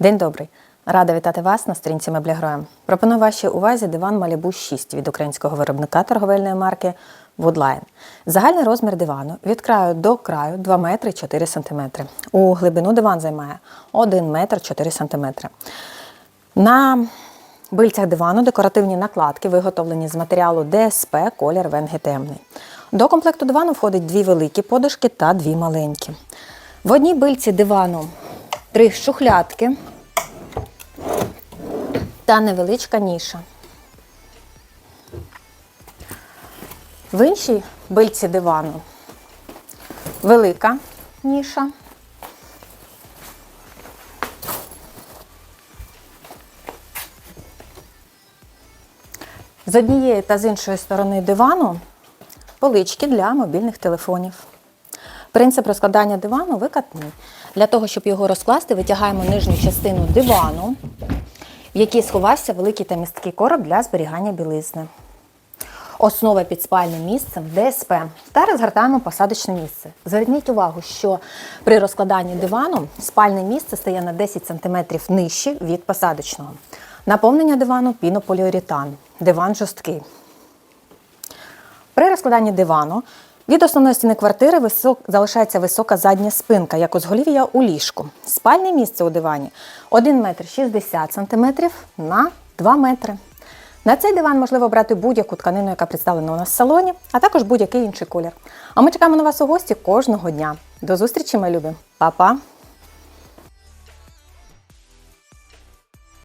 День добрий! Рада вітати вас на сторінці Меблігроя. Пропоную вашій увазі диван Malibu 6 від українського виробника торговельної марки Woodline. Загальний розмір дивану від краю до краю 2 метри 4 сантиметри. У глибину диван займає 1 метр 4 сантиметри. На бильцях дивану декоративні накладки, виготовлені з матеріалу ДСП, колір венги темний. До комплекту дивану входить дві великі подушки та дві маленькі. В одній бильці дивану три шухлядки та невеличка ніша. В іншій бильці дивану велика ніша. З однієї та з іншої сторони дивану полички для мобільних телефонів. Принцип розкладання дивану викатний. Для того, щоб його розкласти, витягаємо нижню частину дивану, в якій сховався великий та місткий короб для зберігання білизни. Основа під спальним місцем ДСП та розгортаємо посадочне місце. Зверніть увагу, що при розкладанні дивану спальне місце стає на 10 см нижче від посадочного. Наповнення дивану пінополіуретан. Диван жорсткий. При розкладанні дивану від основної стіни квартири висок... залишається висока задня спинка, як узголів'я у ліжку. Спальне місце у дивані 1 метр 60 см на 2 метри. На цей диван можливо брати будь-яку тканину, яка представлена у нас в салоні, а також будь-який інший колір. А ми чекаємо на вас у гості кожного дня. До зустрічі, мої любі. Па-па!